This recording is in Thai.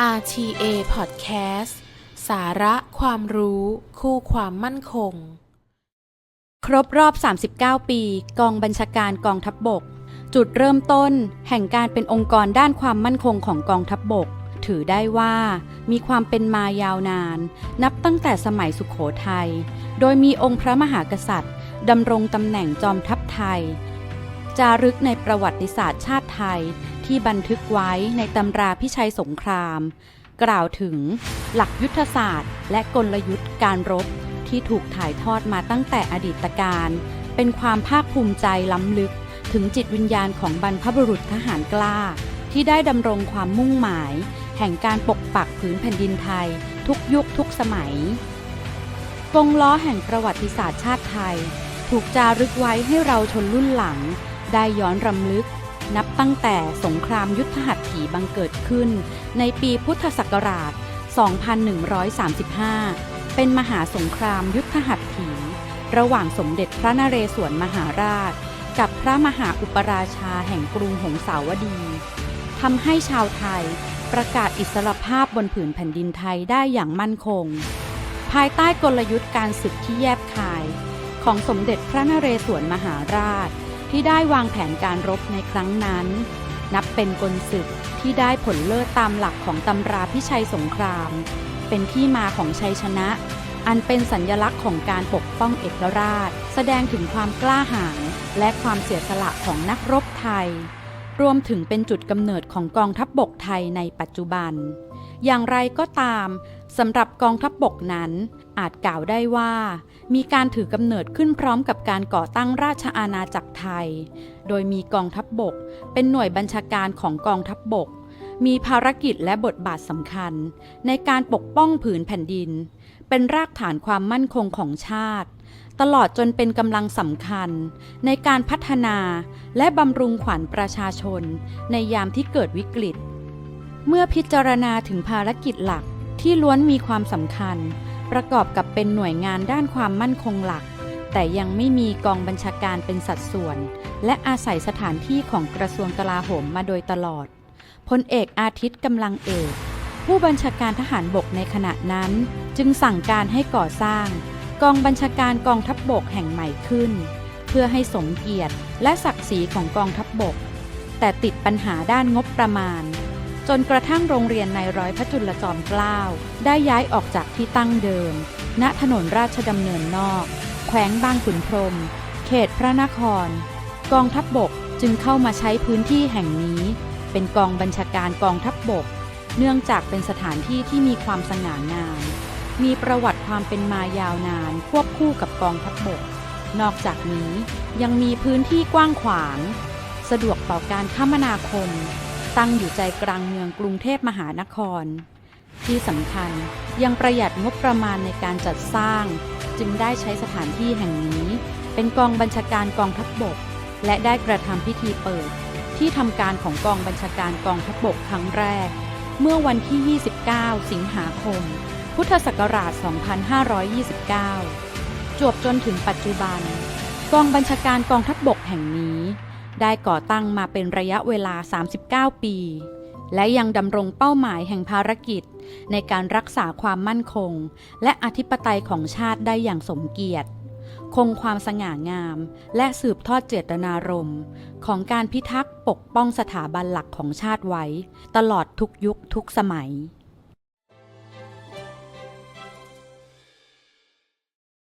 RTA Podcast สาระความรู้คู่ความมั่นคง ครบรอบ 39 ปี กองบัญชาการกองทัพบบก จุดเริ่มต้น แห่งการเป็นองค์กรด้านความมั่นคงของกองทัพบบก ถือได้ว่า มีความเป็นมายาวนาน นับตั้งแต่สมัยสุขโขทัย โดยมีองค์พระมหากษัตริย์ดำรงตำแหน่งจอมทัพไทย จารึกในประวัติศาสตร์ชาติไทยที่บันทึกไว้ในตำราพิชัยสงคราม กล่าวถึงหลักยุทธศาสตร์ และกลยุทธ์การรบที่ถูกถ่ายทอดมาตั้งแต่อดีตการ เป็นความภาคภูมิใจล้ำลึกถึงจิตวิญญาณของบรรพบุรุษทหารกล้า ที่ได้ดำรงความมุ่งหมาย แห่งการปกปักผืนแผ่นดินไทย ทุกยุคทุกสมัยวงล้อแห่งประวัติศาสตร์ชาติไทย ถูกจารึกไว้ให้เราชนรุ่นหลัง ได้ย้อนรำลึก นับตั้งแต่สงครามยุทธหัตถีบังเกิดขึ้น ในปีพุทธศักราช 2135 เป็นมหาสงครามยุทธหัตถี ระหว่างสมเด็จพระนเรศวรมหาราช กับพระมหาอุปราชาแห่งกรุงหงสาวดีทำให้ชาวไทยประกาศอิสรภาพบนผืนแผ่นดินไทยได้อย่างมั่นคง ภายใต้กลยุทธ์การศึกที่แยบคาย ของสมเด็จพระนเรศวรมหาราช ที่ได้วางแผนการรบในครั้งนั้น นับเป็นกลศึกที่ได้ผลเลิศตามหลักของตำราพิชัยสงคราม เป็นที่มาของชัยชนะ อันเป็นสัญญลักษณ์ของการปกป้องเอกราช แสดงถึงความกล้าหาญและความเสียสละของนักรบไทย รวมถึงเป็นจุดกำเนิดของกองทัพบบกไทยในปัจจุบัน อย่างไรก็ตาม สำหรับกองทัพบบกนั้น อาจกล่าวได้ว่า มีการถือกำเนิดขึ้นพร้อมกับการก่อตั้งราชอาณาจักรไทย โดยมีกองทัพบบก เป็นหน่วยบัญชาการของกองทัพบบก มีภารกิจและบทบาทสำคัญ ในการปกป้องผืนแผ่นดิน เป็นรากฐานความมั่นคงของชาติ ตลอดจนเป็นกำลังสำคัญ ในการพัฒนาและบำรุงขวัญประชาชน ในยามที่เกิดวิกฤต เมื่อพิจารณาถึงภารกิจหลัก ที่ล้วนมีความสำคัญ ประกอบกับเป็นหน่วยงานด้านความมั่นคงหลัก แต่ยังไม่มีกองบัญชาการเป็นสัดส่วน และอาศัยสถานที่ของกระทรวงกลาโหมมาโดยตลอดพลเอกอาทิตย์กำลังเอกผู้บัญชาการทหารบกในขณะนั้น จึงสั่งการให้ก่อสร้าง กองบัญชาการกองทัพบบกแห่งใหม่ขึ้น เพื่อให้สมเกียรติและศักดิ์ศรีของกองทัพบบก แต่ติดปัญหาด้านงบประมาณ จนกระทั่งโรงเรียนในร้อยพระจุลจอมเกล้าได้ย้ายออกจากที่ตั้งเดิม ณถนนราชดำเนินนอก แขวงบางขุนพรหมเขตพระนคร กองทัพบบกจึงเข้ามาใช้พื้นที่แห่งนี้ เป็นกองบัญชาการกองทัพบบก เนื่องจากเป็นสถานที่ที่มีความสง่างาม มีประวัติความเป็นมายาวนานควบคู่กับกองทัพบบก นอกจากนี้ยังมีพื้นที่กว้างขวาง สะดวกต่อการคมนาคม ตั้งอยู่ใจกลางเมืองกรุงเทพมหานคร ที่สำคัญยังประหยัดงบประมาณในการจัดสร้าง จึงได้ใช้สถานที่แห่งนี้ เป็นกองบัญชาการกองทัพบบก และได้กระทำพิธีเปิด ที่ทำการของกองบัญชาการกองทัพบบกครั้งแรก เมื่อวันที่ 29 สิงหาคม พุทธศักราช 2529 จวบจนถึงปัจจุบัน กองบัญชาการกองทัพบบกแห่งนี้ ได้ก่อตั้งมาเป็นระยะเวลา 39 ปี และยังดำรงเป้าหมายแห่งภารกิจ ในการรักษาความมั่นคง และอธิปไตยของชาติได้อย่างสมเกียรติ คงความสง่างาม และสืบทอดเจตนารมณ์ของการพิทักษ์ปกป้องสถาบันหลักของชาติไว้ ตลอดทุกยุคทุกสมัย